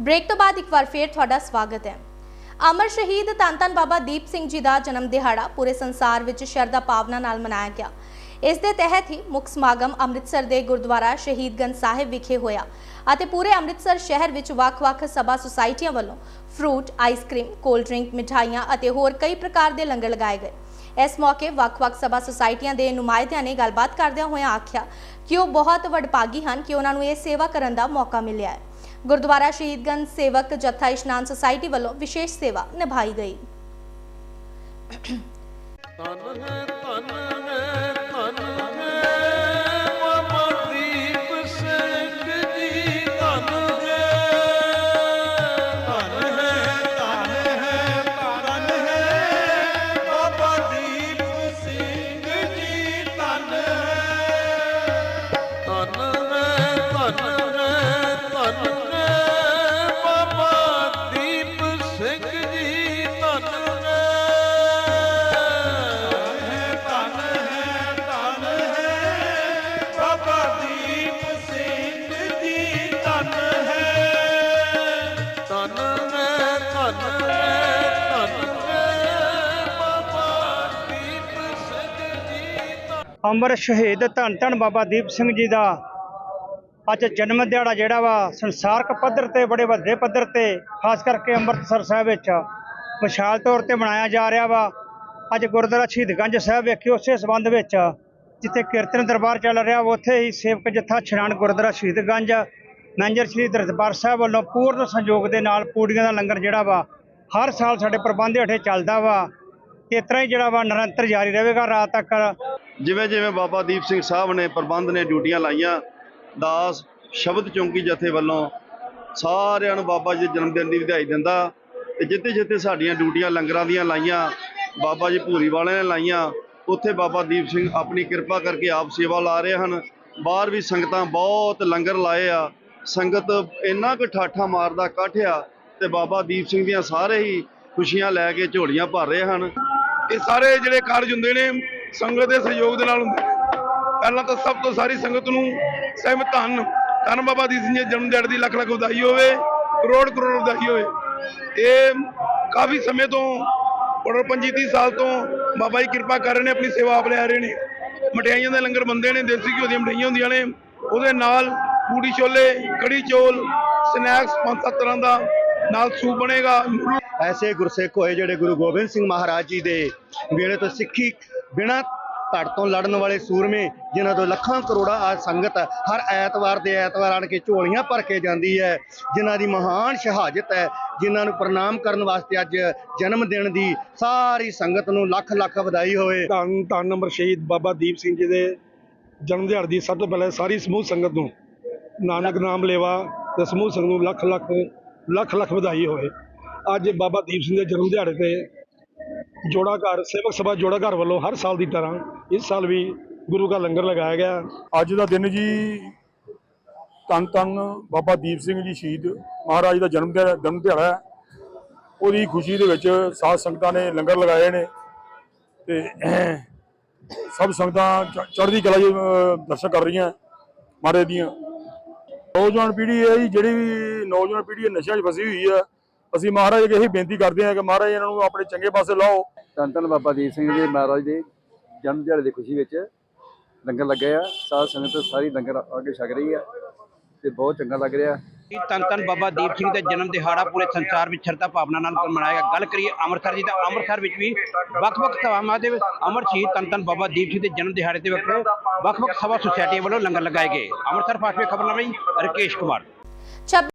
Break ਤੋਂ ਬਾਅਦ ਇੱਕ ਵਾਰ ਫੇਰ ਤੁਹਾਡਾ ਸਵਾਗਤ ਹੈ। ਅਮਰ ਸ਼ਹੀਦ ਧੰਨ ਧੰਨ ਬਾਬਾ ਦੀਪ ਸਿੰਘ ਜੀ ਦਾ ਜਨਮ ਦਿਹਾੜਾ ਪੂਰੇ ਸੰਸਾਰ ਵਿੱਚ ਸ਼ਰਧਾ ਭਾਵਨਾ ਨਾਲ ਮਨਾਇਆ ਗਿਆ। ਇਸ ਦੇ ਤਹਿਤ ਹੀ ਮੁੱਖ ਸਮਾਗਮ ਅੰਮ੍ਰਿਤਸਰ ਦੇ ਗੁਰਦੁਆਰਾ ਸ਼ਹੀਦਗੰਜ ਸਾਹਿਬ ਵਿਖੇ ਹੋਇਆ ਅਤੇ ਪੂਰੇ ਅੰਮ੍ਰਿਤਸਰ ਸ਼ਹਿਰ ਵਿੱਚ ਵੱਖ-ਵੱਖ ਸਭਾ ਸੁਸਾਇਟੀਆਂ ਵੱਲੋਂ ਫਰੂਟ, ਆਈਸਕ੍ਰੀਮ, ਕੋਲਡ ਡਰਿੰਕ, ਮਿਠਾਈਆਂ ਅਤੇ ਹੋਰ ਕਈ ਪ੍ਰਕਾਰ ਦੇ ਲੰਗਰ ਲਗਾਏ ਗਏ। ਇਸ ਮੌਕੇ ਵੱਖ-ਵੱਖ ਸਭਾ ਸੁਸਾਇਟੀਆਂ ਦੇ ਨੁਮਾਇੰਦਿਆਂ ਨੇ ਗੱਲਬਾਤ ਕਰਦਿਆਂ ਹੋਇਆਂ ਆਖਿਆ ਕਿ ਉਹ ਬਹੁਤ ਵਡਭਾਗੀ ਹਨ ਕਿ ਉਹਨਾਂ ਨੂੰ ਇਹ ਸੇਵਾ ਕਰਨ ਦਾ ਮੌਕਾ ਮਿਲਿਆ ਹੈ। ਗੁਰਦੁਆਰਾ ਸ਼ਹੀਦਗੰਜ ਸੇਵਕ ਜੱਥਾ ਇਸ਼ਨਾਨ ਸੁਸਾਇਟੀ ਵੱਲੋਂ ਵਿਸ਼ੇਸ਼ ਸੇਵਾ ਨਿਭਾਈ ਗਈ ਧਨ ਹੈ ਧਨ ਹੈ ਧਨ ਹੈ ਅਮਰ ਸ਼ਹੀਦ ਧੰਨ ਧੰਨ ਬਾਬਾ ਦੀਪ ਸਿੰਘ ਜੀ ਦਾ ਅੱਜ ਜਨਮ ਦਿਹਾੜਾ ਜਿਹੜਾ ਵਾ, ਸੰਸਾਰਕ ਪੱਧਰ ਤੇ, ਬੜੇ ਵੱਡੇ ਪੱਧਰ ਤੇ, ਖਾਸ ਕਰਕੇ ਅੰਮ੍ਰਿਤਸਰ ਸਾਹਿਬ ਵਿੱਚ ਵਿਸ਼ਾਲ ਤੌਰ ਤੇ ਮਨਾਇਆ ਜਾ ਰਿਹਾ ਵਾ। ਅੱਜ ਗੁਰਦੁਆਰਾ ਸ਼ਹੀਦਗੰਜ ਸਾਹਿਬ ਵਿਖੇ ਉਸੇ ਸਬੰਧ ਵਿੱਚ ਜਿੱਥੇ ਕੀਰਤਨ ਦਰਬਾਰ ਚੱਲ ਰਿਹਾ ਵਾ ਉੱਥੇ ਹੀ ਸੇਵਕ ਜੱਥਾ ਛੜਾਨ ਗੁਰਦੁਆਰਾ ਸ਼ਹੀਦਗੰਜ ਮੈਨੇਜਰ ਸ਼੍ਰੀ ਦਰਬਾਰ ਸਾਹਿਬ ਵੱਲੋਂ ਪੂਰਨ ਸੰਯੋਗ ਦੇ ਨਾਲ ਪੂੜੀਆਂ ਦਾ ਲੰਗਰ ਜਿਹੜਾ ਵਾ, ਹਰ ਸਾਲ ਸਾਡੇ ਪ੍ਰਬੰਧ ਹੇਠੇ ਚੱਲਦਾ ਵਾ। ਇਸ ਤਰ੍ਹਾਂ ਹੀ ਜਿਹੜਾ ਵਾ, ਨਿਰੰਤਰ ਜਾਰੀ ਰਹੇਗਾ, ਰਾਤ ਤੱਕ ਜਿਵੇਂ ਜਿਵੇਂ ਬਾਬਾ ਦੀਪ ਸਿੰਘ ਸਾਹਿਬ ਨੇ ਪ੍ਰਬੰਧ ਨੇ ਡਿਊਟੀਆਂ ਲਾਈਆਂ, ਦਾਸ ਸ਼ਬਦ ਚੌਂਕੀ ਜਥੇ ਵੱਲੋਂ ਸਾਰਿਆਂ ਨੂੰ ਬਾਬਾ ਜੀ ਦੇ ਜਨਮ ਦਿਨ ਦੀ ਵਧਾਈ ਦਿੰਦਾ ਤੇ ਜਿੱਥੇ ਜਿੱਥੇ ਸਾਡੀਆਂ ਡਿਊਟੀਆਂ ਲੰਗਰਾਂ ਦੀਆਂ ਲਾਈਆਂ, ਬਾਬਾ ਜੀ ਭੂਰੀ ਵਾਲਿਆਂ ਨੇ ਲਾਈਆਂ, ਉੱਥੇ ਬਾਬਾ ਦੀਪ ਸਿੰਘ ਆਪਣੀ ਕਿਰਪਾ ਕਰਕੇ ਆਪ ਸੇਵਾ ਲਾ ਰਹੇ ਹਨ। ਬਾਹਰ ਵੀ ਸੰਗਤਾਂ ਬਹੁਤ ਲੰਗਰ ਲਾਏ ਆ, ਸੰਗਤ ਇੰਨਾ ਕੁ ਠਾਠਾ ਮਾਰਦਾ ਇਕੱਠ ਆ ਤੇ ਬਾਬਾ ਦੀਪ ਸਿੰਘ ਦੀਆਂ ਸਾਰੇ ਹੀ ਖੁਸ਼ੀਆਂ ਲੈ ਕੇ ਝੋਲੀਆਂ ਭਰ ਰਹੇ ਹਨ। ਇਹ ਸਾਰੇ ਜਿਹੜੇ ਕਾਰਜ ਹੁੰਦੇ ਨੇ ਸੰਗਤ ਦੇ ਸਹਿਯੋਗ ਦੇ ਨਾਲ ਹੁੰਦੇ ਨੇ। ਪਹਿਲਾਂ ਤਾਂ ਸਭ ਤੋਂ ਸਾਰੀ ਸੰਗਤ ਨੂੰ ਸਹਿਮਤ ਧੰਨ ਧੰਨ ਬਾਬਾ ਦੀ ਸਿੰਘ ਜਨਮ ਦਿਹਾੜੇ ਦੀ ਲੱਖ ਲੱਖ ਵਧਾਈ ਹੋਵੇ, ਕਰੋੜ ਕਰੋੜ ਵਧਾਈ ਹੋਵੇ। ਇਹ ਕਾਫੀ ਸਮੇਂ ਤੋਂ ਔਰ 25 ਸਾਲ ਤੋਂ ਬਾਬਾ ਜੀ ਕਿਰਪਾ ਕਰ ਰਹੇ ਨੇ, ਆਪਣੀ ਸੇਵਾ ਆਪ ਲੈ ਰਹੇ ਨੇ। ਮਠਿਆਈਆਂ ਦੇ ਲੰਗਰ ਬੰਦੇ ਨੇ, ਦੇਸੀ ਘਿਓ ਦੀਆਂ ਮਠਿਆਈਆਂ ਹੁੰਦੀਆਂ ਨੇ। ਉਹਦੇ ਨਾਲ ਪੂੜੀ ਛੋਲੇ, ਕੜੀ ਚੌਲ, ਸਨੈਕਸ, ਪੰਜ ਸੱਤ ਤਰ੍ਹਾਂ ਦਾ ਨਾਲ ਸੂਪ ਬਣੇਗਾ। ਐਸੇ ਗੁਰਸਿੱਖ ਹੋਏ ਜਿਹੜੇ ਗੁਰੂ ਗੋਬਿੰਦ ਸਿੰਘ ਮਹਾਰਾਜ ਜੀ ਦੇ ਵੇਲੇ ਤੋਂ ਸਿੱਖੀ ਬਿਨਾਂ ਧੜ ਤੋਂ ਲੜਨ ਵਾਲੇ ਸੂਰਮੇ, ਜਿਨ੍ਹਾਂ ਤੋਂ ਲੱਖਾਂ ਕਰੋੜਾਂ ਆ ਸੰਗਤ ਹਰ ਐਤਵਾਰ ਦੇ ਐਤਵਾਰ ਆਣ ਕੇ ਝੋਲੀਆਂ ਭਰ ਕੇ ਜਾਂਦੀ ਹੈ, ਜਿਨ੍ਹਾਂ ਦੀ ਮਹਾਨ ਸ਼ਹਾਦਤ ਹੈ, ਜਿਨ੍ਹਾਂ ਨੂੰ ਪ੍ਰਣਾਮ ਕਰਨ ਵਾਸਤੇ ਅੱਜ ਜਨਮ ਦਿਨ ਦੀ ਸਾਰੀ ਸੰਗਤ ਨੂੰ ਲੱਖ ਲੱਖ ਵਧਾਈ ਹੋਵੇ। ਧੰਨ ਧੰਨ ਨੰਬਰ ਸ਼ਹੀਦ ਬਾਬਾ ਦੀਪ ਸਿੰਘ ਜੀ ਦੇ ਜਨਮ ਦਿਹਾੜੇ ਦੀ ਸਭ ਤੋਂ ਪਹਿਲਾਂ ਸਾਰੀ ਸਮੂਹ ਸੰਗਤ ਨੂੰ ਨਾਨਕ ਨਾਮ ਲੇਵਾ ਤੇ ਸਮੂਹ ਸੰਗਤ ਨੂੰ ਲੱਖ ਲੱਖ ਲੱਖ ਲੱਖ ਵਧਾਈ ਹੋਵੇ। ਅੱਜ ਬਾਬਾ ਦੀਪ ਸਿੰਘ ਦੇ ਜਨਮ ਦਿਹਾੜੇ ਤੇ ਜੋੜਾ ਘਰ ਸੇਵਕ ਸਭਾ ਜੋੜਾ ਘਰ ਵੱਲੋਂ ਹਰ ਸਾਲ ਦੀ ਤਰ੍ਹਾਂ ਇਸ ਸਾਲ ਵੀ ਗੁਰੂ ਦਾ ਲੰਗਰ ਲਗਾਇਆ ਗਿਆ। ਅੱਜ ਦਾ ਦਿਨ ਜੀ ਧੰਨ ਧੰਨ ਬਾਬਾ ਦੀਪ ਸਿੰਘ ਜੀ ਸ਼ਹੀਦ ਮਹਾਰਾਜ ਦਾ ਜਨਮ ਦਿਹਾ- ਜਨਮ ਦਿਹਾੜਾ ਹੈ। ਉਹਦੀ ਖੁਸ਼ੀ ਦੇ ਵਿੱਚ ਸਾਧ ਸੰਗਤਾਂ ਨੇ ਲੰਗਰ ਲਗਾਏ ਨੇ ਤੇ ਸਭ ਸੰਗਤਾਂ ਚੜ੍ਹਦੀ ਕਲਾ ਜੀ ਅਹ, ਦਰਸ਼ਨ ਕਰ ਰਹੀਆਂ ਮਹਾਰਾਜ ਦੀਆਂ। ਨੌਜਵਾਨ ਪੀੜ੍ਹੀ ਹੈ ਜੀ ਜਿਹੜੀ ਵੀ ਨੌਜਵਾਨ ਪੀੜ੍ਹੀ ਨਸ਼ਿਆਂ 'ਚ ਫਸੀ ਹੋਈ ਹੈ ਅਸੀਂ ਮਹਾਰਾਜ ਅੱਗੇ ਇਹੀ ਬੇਨਤੀ ਕਰਦੇ ਹਾਂ ਕਿ ਮਹਾਰਾਜ ਇਹਨਾਂ ਨੂੰ ਆਪਣੇ ਚੰਗੇ ਪਾਸੇ ਲਾਓ। ਧੰਨ ਧੰਨ ਬਾਬਾ ਦੀਪ ਸਿੰਘ ਜੀ ਮਹਾਰਾਜ ਦੇ ਜਨਮ ਦਿਹਾੜੇ ਦੀ ਖੁਸ਼ੀ ਵਿੱਚ ਲੰਗਰ ਲੱਗੇ ਆ। ਸਾਧ ਸੰਗਤ ਸਾਰੀ ਲੰਗਰ ਕੇ ਛਕ ਰਹੀ ਆ ਤੇ ਬਹੁਤ ਚੰਗਾ ਲੱਗ ਰਿਹਾ। ਇਹ ਧੰਨ ਧੰਨ ਬਾਬਾ ਦੀਪ ਸਿੰਘ ਦਾ ਜਨਮ ਦਿਹਾੜਾ ਪੂਰੇ ਸੰਸਾਰ ਵਿੱਚ ਸ਼ਰਧਾ ਭਾਵਨਾ ਨਾਲ ਮਨਾਇਆ ਗਿਆ। ਗੱਲ ਕਰੀਏ ਅੰਮ੍ਰਿਤਸਰ ਜੀ ਦਾ ਅੰਮ੍ਰਿਤਸਰ ਵਿੱਚ ਵੀ ਵੱਖ-ਵੱਖ ਸਭਾਵਾਂ ਦੇ ਅਮਰ ਸ਼ਹੀਦ ਧੰਨ ਧੰਨ ਬਾਬਾ ਦੀਪ ਸਿੰਘ ਦੇ ਜਨਮ ਦਿਹਾੜੇ ਤੇ ਵੱਖ ਵੱਖ-ਵੱਖ ਸਭਾ ਸੁਸਾਇਟੀਆਂ ਵੱਲੋਂ ਲੰਗਰ ਲਗਾਏ ਗਏ। ਅੰਮ੍ਰਿਤਸਰ ਫਾਸਟ ਖਬਰਨਾਮਾ ਜੀ ਰਕੇਸ਼ ਕੁਮਾਰ।